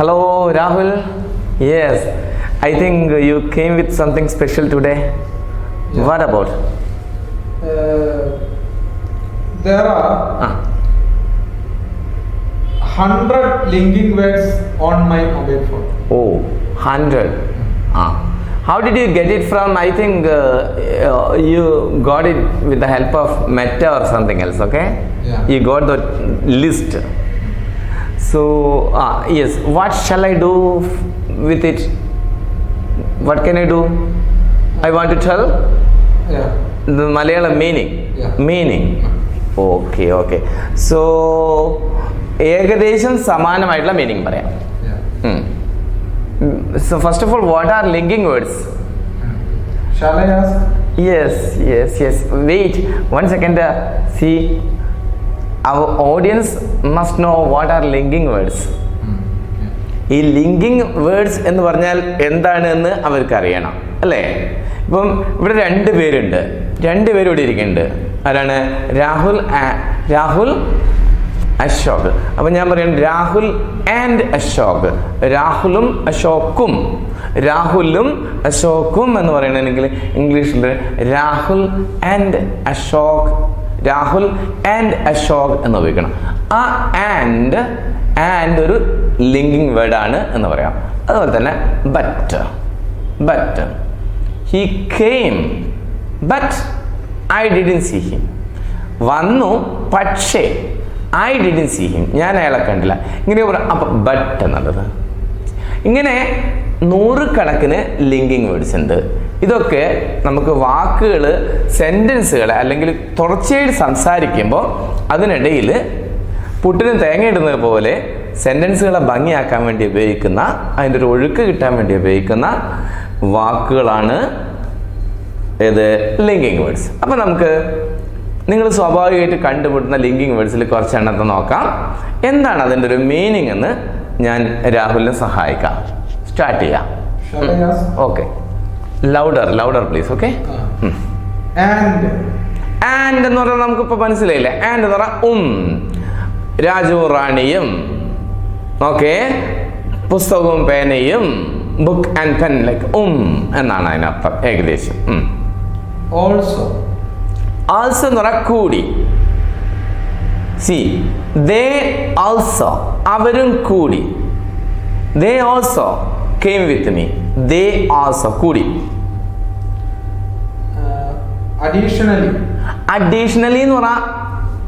Hello, Rahul. Yes, I think you came with something special today. Yeah. What about? Uh, there are Ah, hundred linking words on my mobile phone. oh, 100. Ah. How did you get it from? I think uh, uh, you got it with the help of Meta or something else, okay? Yeah. You got the list So, ah, yes, what shall I do f- with it? What can I do? I want to tell Yeah. the Malayalam meaning. Yeah. Meaning. Okay okay so ഏകദേശം സമാനമായിട്ടുള്ള meaning പറയാം Yeah. So first of all what are linking words Shall I ask? Yes yes yes wait one second C our audience must know what are linking words. ഈ linking words എന്ന് പറഞ്ഞാൽ എന്താണ് എന്ന് അവർക്ക് അറിയണം അല്ലേ? ഇപ്പം ഇവിടെ രണ്ട് പേരുണ്ട്. രണ്ട് പേര് ഇവിടെ ഇരിക്കുന്നുണ്ട്. ആരാണ്? രാഹുൽ രാഹുൽ അശോക്. അപ്പം ഞാൻ പറയും രാഹുൽ ആൻഡ് അശോക്. രാഹുലും അശോക്കും രാഹുലും അശോക്കും എന്ന് പറയണമെങ്കിൽ ഇംഗ്ലീഷിൽ രാഹുൽ ആൻഡ് അശോക് രാഹുൽ ആൻഡ് അശോക് എന്ന് ഉപയോഗിക്കണം ആ ആൻഡ് ആൻഡ് ഒരു ലിങ്കിങ് വേർഡാണ് എന്ന് പറയാം. അതുപോലെ തന്നെ but but he came but I didn't see him വന്നു പക്ഷേ ഐ ഡിഡിൻ സി ഹിം ഞാൻ അയാളെ കണ്ടില്ല. ഇങ്ങനെ പറയാം. അപ്പം ബട്ട് എന്നുള്ളത്. ഇങ്ങനെ നൂറുകണക്കിന് ലിങ്കിങ് വേർഡ്സ് ഉണ്ട്. ഇതൊക്കെ നമുക്ക് വാക്കുകൾ സെന്റൻസുകൾ അല്ലെങ്കിൽ തുടർച്ചയായിട്ട് സംസാരിക്കുമ്പോൾ അതിനിടയിൽ പുട്ടിന് തേങ്ങ ഇടുന്നത് പോലെ സെന്റൻസുകളെ ഭംഗിയാക്കാൻ വേണ്ടി ഉപയോഗിക്കുന്ന അതിന്റെ ഒരു ഒഴുക്ക് കിട്ടാൻ വേണ്ടി ഉപയോഗിക്കുന്ന വാക്കുകളാണ് ഏത്? ലിങ്കിങ് വേർഡ്സ് അപ്പം നമുക്ക് നിങ്ങൾ സ്വാഭാവികമായിട്ട് കണ്ടുമുട്ടുന്ന ലിങ്കിങ് വേർഡ്സിൽ കുറച്ച് എണ്ണത്തെ നോക്കാം. എന്താണ് അതിന്റെ ഒരു മീനിങ് എന്ന് ഞാൻ രാഹുലിനെ സഹായിക്കാം. സ്റ്റാർട്ട് ചെയ്യാം. Okay louder louder please okay and. And എന്ന് പറഞ്ഞാൽ നമുക്കിപ്പോൾ മനസ്സിലായില്ലേ? ആൻഡ് എന്ന് പറഞ്ഞാൽ ഉം. രാജുവും റാണിയും ഓക്കെ പുസ്തകവും പേനയും ബുക്ക് ആൻഡ് പെൻ ലൈക്ക് ഉം എന്നാണ് അതിനർത്ഥം ഏകദേശം ഓൾസോ also. ആൾസോ എന്ന് പറഞ്ഞാൽ കൂടി. സി ദേ ആൾസോ അവരും കൂടി. They also came with me they are sakuri additionally. Additionally എന്ന് പറഞ്ഞാൽ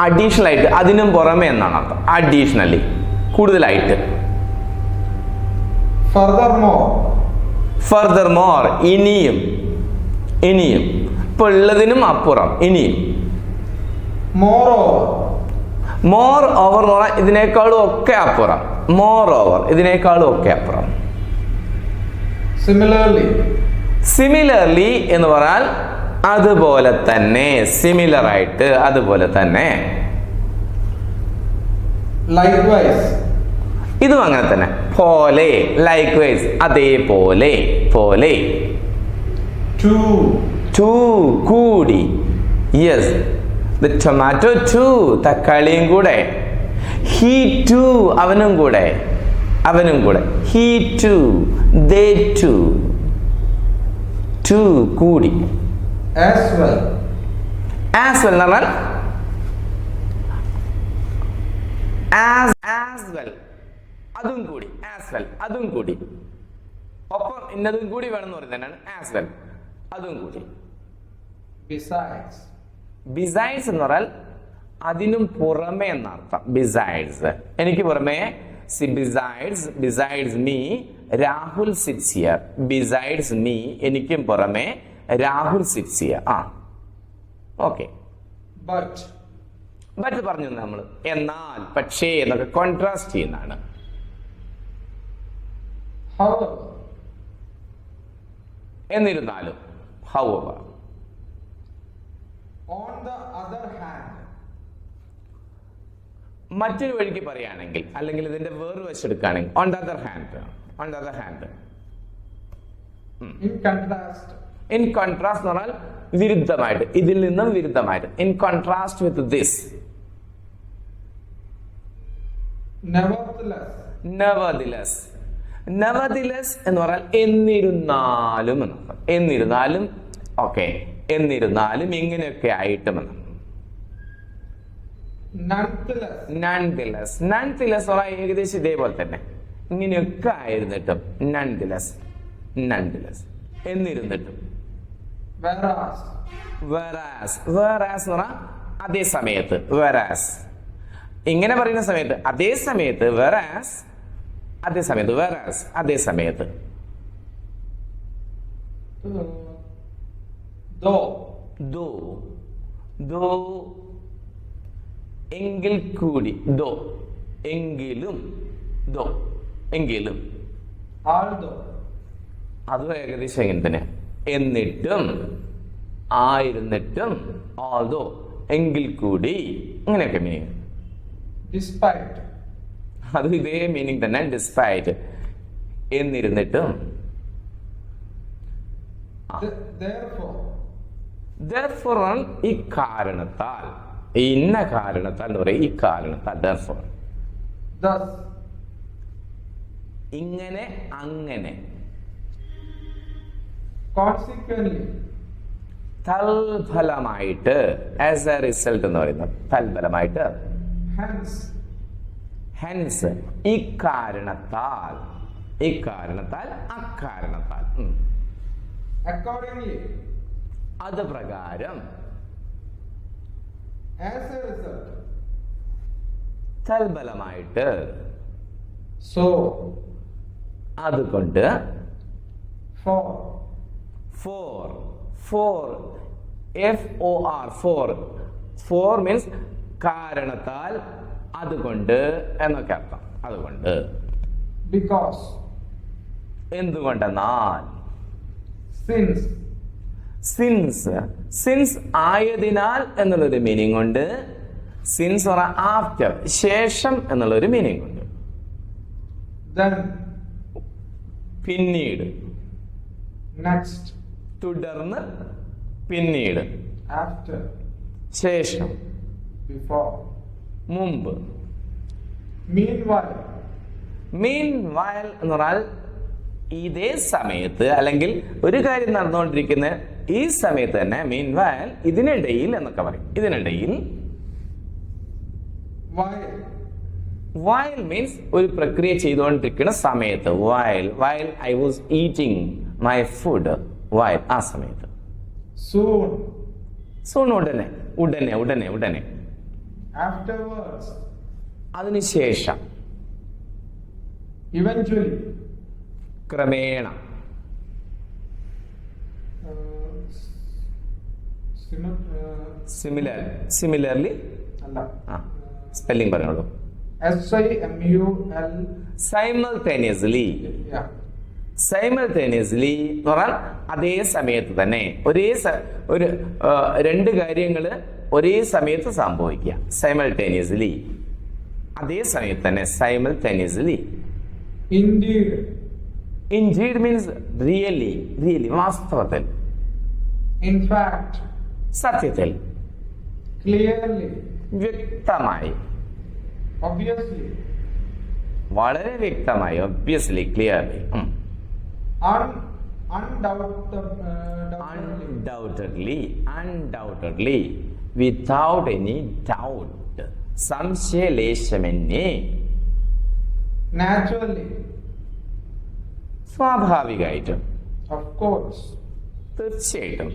അഡീഷണൽ ആയിട്ട്. അതിനും പുറമെ എന്നാണ് അർത്ഥം. അഡീഷണലി കൂടുതലായിട്ട്. ഫർദർ മോർ ഫർദർ മോർ ഇനിയും. ഇനിയും. ഇപ്പൊ ഉള്ളതിനും അപ്പുറം. ഇനിയും. മോർ ഓവർ മോർ ഓവർ എന്ന് പറഞ്ഞാൽ ഇതിനേക്കാളും ഒക്കെ അപ്പുറം. മോർ ഓവർ ഇതിനേക്കാളും ഒക്കെ അപ്പുറം. Similarly. സിമിലർലി എന്ന് പറഞ്ഞാൽ അതുപോലെ തന്നെ സിമിലർ ആയിട്ട് അതുപോലെ തന്നെ. ലൈക്ക്വൈസ് ഇതും അങ്ങനെ തന്നെ. പോലെ ലൈക്ക്വൈസ് അതേപോലെ പോലെ. ടു കൂടി. യെസ് ദ ടൊമാറ്റോ ടു തക്കാളിയും കൂടെ. ഹീ ടു അവനും കൂടെ. അവനും കൂടെ. He too they too too കൂടി. ആസ് വെൽ ആസ് വെൽ എന്ന് പറഞ്ഞാൽ ആസ് ആസ് വെൽ അതും കൂടി ആസ് വെൽ അതും കൂടി. ഒപ്പം ഇന്നതും കൂടി വേണമെന്ന് പറയുന്നതാണ് ആസ് വെൽ അതും കൂടി. ബിസൈഡ്സ് ബിസൈഡ്സ് എന്ന് പറഞ്ഞാൽ അതിനും പുറമെ എന്നർത്ഥം. ബിസൈഡ്സ് എനിക്ക് പുറമെ see besides besides me Rahul sits here besides me എനിക്കും പുറമെ രാഹുൽ സിറ്റ്സ് ഹിയർ ആ ഓക്കെ. ബട്ട് പറഞ്ഞു നമ്മൾ എന്നാൽ പക്ഷേ എന്നൊക്കെ കോൺട്രാസ്റ്റ് ചെയ്യുന്നതാണ്. എന്നിരുന്നാലും however On the other hand. മറ്റൊരു വഴിക്ക് പറയുകയാണെങ്കിൽ അല്ലെങ്കിൽ ഇതിന്റെ വേറെ വശെടുക്കുകയാണെങ്കിൽ on the other hand on the other hand In contrast. In contrast എന്ന് പറഞ്ഞാൽ വിരുദ്ധമായിട്ട് ഇതിൽ നിന്നും വിരുദ്ധമായിട്ട്. In contrast with this. Nevertheless എന്ന് പറഞ്ഞാൽ എന്നിരുന്നാലും എന്നിരുന്നാലും ഓക്കെ എന്നിരുന്നാലും ഇങ്ങനെയൊക്കെ ആയിട്ടും എന്ന് Nonetheless. നൺതിലസ് നൺതിലസ് ഏകദേശം ഇതേപോലെ തന്നെ. ഇങ്ങനെയൊക്കെ ആയിരുന്നിട്ടും നൺതിലസ് നൺതിലസ് എന്നിരുന്നിട്ടും. Whereas. വേറാസ് വേറാസ് എന്ന് പറഞ്ഞാൽ അതേ സമയത്ത്. വെറാസ് ഇങ്ങനെ പറയുന്ന സമയത്ത് അതേ സമയത്ത്. വെറാസ് അതേ സമയത്ത്. വെറാസ് അതേ സമയത്ത്. ദോ. ദോ ദോ എങ്കിൽ കൂടി ദോ എങ്കിലും ദോ എങ്കിലും. അതും ഏകദേശം ഇങ്ങനെ തന്നെ. എന്നിട്ടും ആയിരുന്നിട്ടും ആൾദോ എങ്കിൽ കൂടി അങ്ങനെയൊക്കെ മീനിങ് ഡിസ്പൈറ്റ് അത് ഇതേ മീനിങ് തന്നെ ഡിസ്പൈറ്റ് എന്നിരുന്നിട്ടും. ഈ കാരണത്താൽ. ഇന്ന കാരണത്താൽ എന്ന് പറയും ഈ കാരണത്താൽ Thus. ഇങ്ങനെ അങ്ങനെ. തൽഫലമായിട്ട് ആസ് എ റിസൾട്ട് എന്ന് പറയുന്നത് തൽഫലമായിട്ട്. ഹെൻസ് ഇക്കാരണത്താൽ ഇക്കാരണത്താൽ അക്കാരണത്താൽ. അത് പ്രകാരം As a result. തൽബലമായിട്ട് സോ അതുകൊണ്ട് for for for F O R for for means കാരണത്താൽ അതുകൊണ്ട് എന്നൊക്കെ അർത്ഥം. അതുകൊണ്ട്. ബിക്കോസ് എന്തുകൊണ്ടെന്നാൽ Since. സിൻസ് സിൻസ് ആയതിനാൽ എന്നുള്ളൊരു മീനിങ് ഉണ്ട് സിൻസ് പറ ആഫ്റ്റർ ശേഷം എന്നുള്ളൊരു മീനിങ് ഉണ്ട് Then. പിന്നീട് Next. തുടർന്ന് പിന്നീട് After. ശേഷം Before. മുമ്പ് വയൽ മീൻ വയൽ എന്ന് പറഞ്ഞാൽ ഇതേ സമയത്ത് അല്ലെങ്കിൽ ഒരു കാര്യം നടന്നുകൊണ്ടിരിക്കുന്ന ഈ സമയത്ത് തന്നെ മീൻ വയൽ ഇതിനിടയിൽ എന്നൊക്കെ പറയും. ഇതിനിടയിൽ. വയൽ മീൻസ് ഒരു പ്രക്രിയ ചെയ്തുകൊണ്ടിരിക്കുന്ന സമയത്ത്. While while I was eating my food while ആ സമയത്ത്. സൂൺ സൂൺ ഉടനെ ഉടനെ ഉടനെ ഉടനെ. അതിനുശേഷം. ക്രമേണ. സിമിലർ സിമിലർലി അല്ല. ആ സ്പെല്ലിംഗ് പറഞ്ഞോളൂ. സൈമൾട്ടേനിയസ്ലി സൈമൾട്ടേനിയസ്ലി എന്ന് പറഞ്ഞാൽ അതേ സമയത്ത് തന്നെ. ഒരേ ഒരു രണ്ട് കാര്യങ്ങൾ ഒരേ സമയത്ത് സംഭവിക്കുക. സൈമൾട്ടേനിയസ്ലി അതേ സമയത്ത് തന്നെ simultaneously indeed indeed means really really വാസ്തവത്തിൽ in fact സത്യത്തിൽ clearly വ്യക്തമായി obviously വളരെ വ്യക്തമായി obviously clearly un undoubted uh, doubtedly undoubtedly undoubtedly without any doubt സംശയലേശമെന്നേ naturally സ്വാഭാവികമായിട്ടും തീർച്ചയായിട്ടും.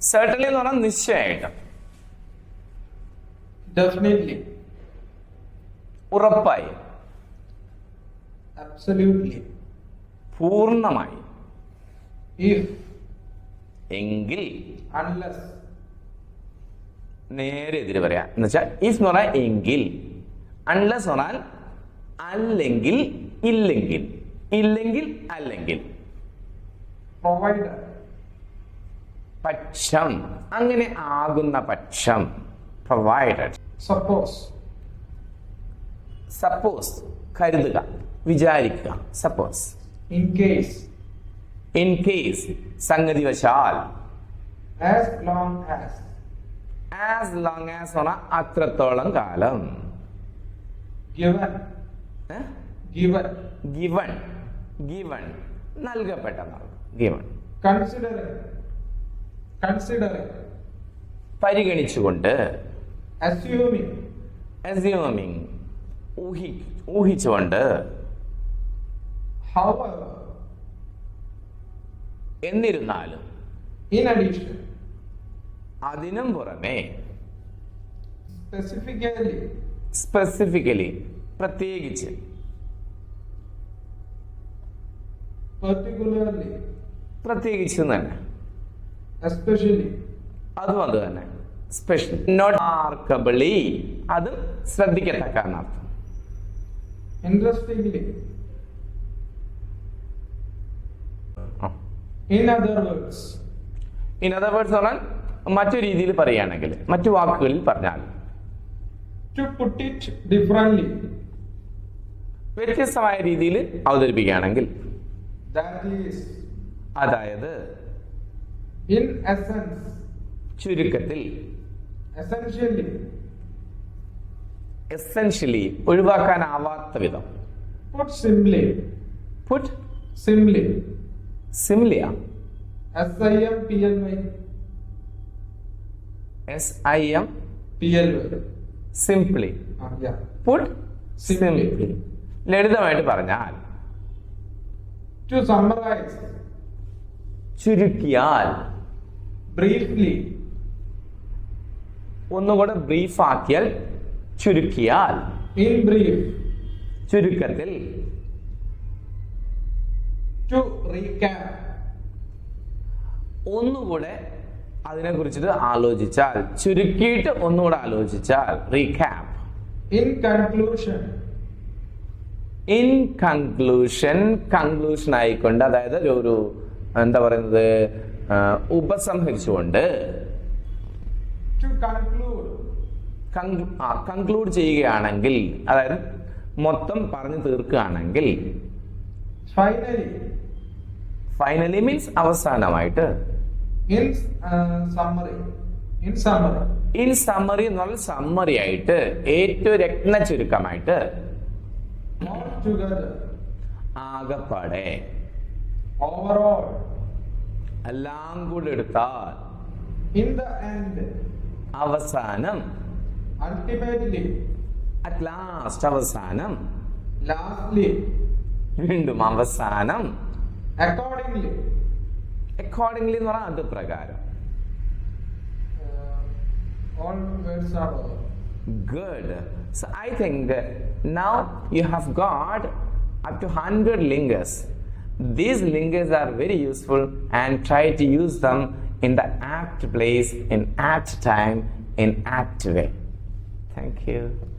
സെർട്ടൺലി എന്ന് പറഞ്ഞാൽ നിശ്ചയമായിട്ടും ഡെഫിനറ്റ്ലി ഉറപ്പായി. അബ്സല്യൂട്ട്ലി പൂർണമായി. എങ്കിൽ അൺലെസ് നേരെ എതിര് പറയാ. എന്ന് വെച്ചാൽ ഇഫ് എന്ന് പറഞ്ഞാൽ എങ്കിൽ. അൺലെസ് പറഞ്ഞാൽ അല്ലെങ്കിൽ ഇല്ലെങ്കിൽ ഇല്ലെങ്കിൽ അല്ലെങ്കിൽ. പ്രൊവൈഡ് പക്ഷം. അങ്ങനെ ആകുന്ന പക്ഷം. പ്രൊവൈഡഡ് സപ്പോസ് സപ്പോസ് കരുതുക. വിചാരിക്കുക. Suppose in case in case സംഗതി വശാൽ as long as as long as അത്രത്തോളം കാലം. Given given given, നൽകപ്പെട്ടതാണ് given considering, considering, പരിഗണിച്ചുകൊണ്ട് assuming, അസ്യൂമിങ് ഊഹി ഊഹിച്ചുകൊണ്ട് however, എന്നിരുന്നാലും in addition, അതിനും പുറമെ specifically, സ്പെസിഫിക്കലി പ്രത്യേകിച്ച് പ്രത്യേകിച്ച് തന്നെ especially, അതും അത് തന്നെ സ്പെഷ്യൽ നോട്ട് മാർക്കബിളി അതും ശ്രദ്ധിക്കത്തക്ക എന്നർത്ഥം interestingly, in in other words പറഞ്ഞാൽ മറ്റു രീതിയിൽ പറയുകയാണെങ്കിൽ മറ്റു വാക്കുകളിൽ പറഞ്ഞാൽ. ടു പുട്ട് ഇറ്റ് വ്യത്യസ്തമായ രീതിയിൽ അവതരിപ്പിക്കുകയാണെങ്കിൽ. അതായത് ഇൻ എസൻസ് ചുരുക്കത്തിൽ എസൻഷ്യലി എസൻഷ്യലി ഒഴിവാക്കാനാവാത്ത വിധം. Put simply, put simply, simply S I M P L Y, S I M P L Y. Simply put simply ലളിതമായിട്ട് പറഞ്ഞാൽ To സമ്മറൈസ് ചുരുക്കിയാൽ ബ്രീഫ്ലി ഒന്നുകൂടെ ബ്രീഫ് ആക്കിയാൽ ചുരുക്കിയാൽ ഇൻ ബ്രീഫ് ചുരുക്കത്തിൽ ടു recap, ഒന്നുകൂടെ അതിനെ കുറിച്ചിട്ട് ആലോചിച്ചാൽ ചുരുക്കിയിട്ട് ഒന്നുകൂടെ ആലോചിച്ചാൽ recap in conclusion, in conclusion conclusion ആയിക്കൊണ്ട് അതായത് ഒരു എന്താ പറയുന്നത് ഉപസംഹരിച്ചുകൊണ്ട് to conclude, കൺക്ലൂഡ് ചെയ്യുകയാണെങ്കിൽ അതായത് മൊത്തം പറഞ്ഞു തീർക്കുകയാണെങ്കിൽ ഫൈനലി ഫൈനലി മീൻസ് അവസാനമായിട്ട്. In summary, in summary, in summary എന്ന് പറഞ്ഞാൽ സമ്മറി ആയിട്ട് ഏറ്റവും രത്ന ചുരുക്കമായിട്ട് ആകപ്പാടെ overall, എല്ലാം കൂടെ എടുത്താൽ in the end, അവസാനം ultimately, അറ്റ് ലാസ്റ്റ് അവസാനം lastly, വീണ്ടും അവസാനം accordingly, അക്കോർഡിംഗ്ലി എന്ന് പറഞ്ഞാൽ അത് പ്രകാരം uh, all words are over. Good. So i think now you have got up to 100 lingas these lingas are very useful and try to use them in the apt place in apt time in apt way. Thank you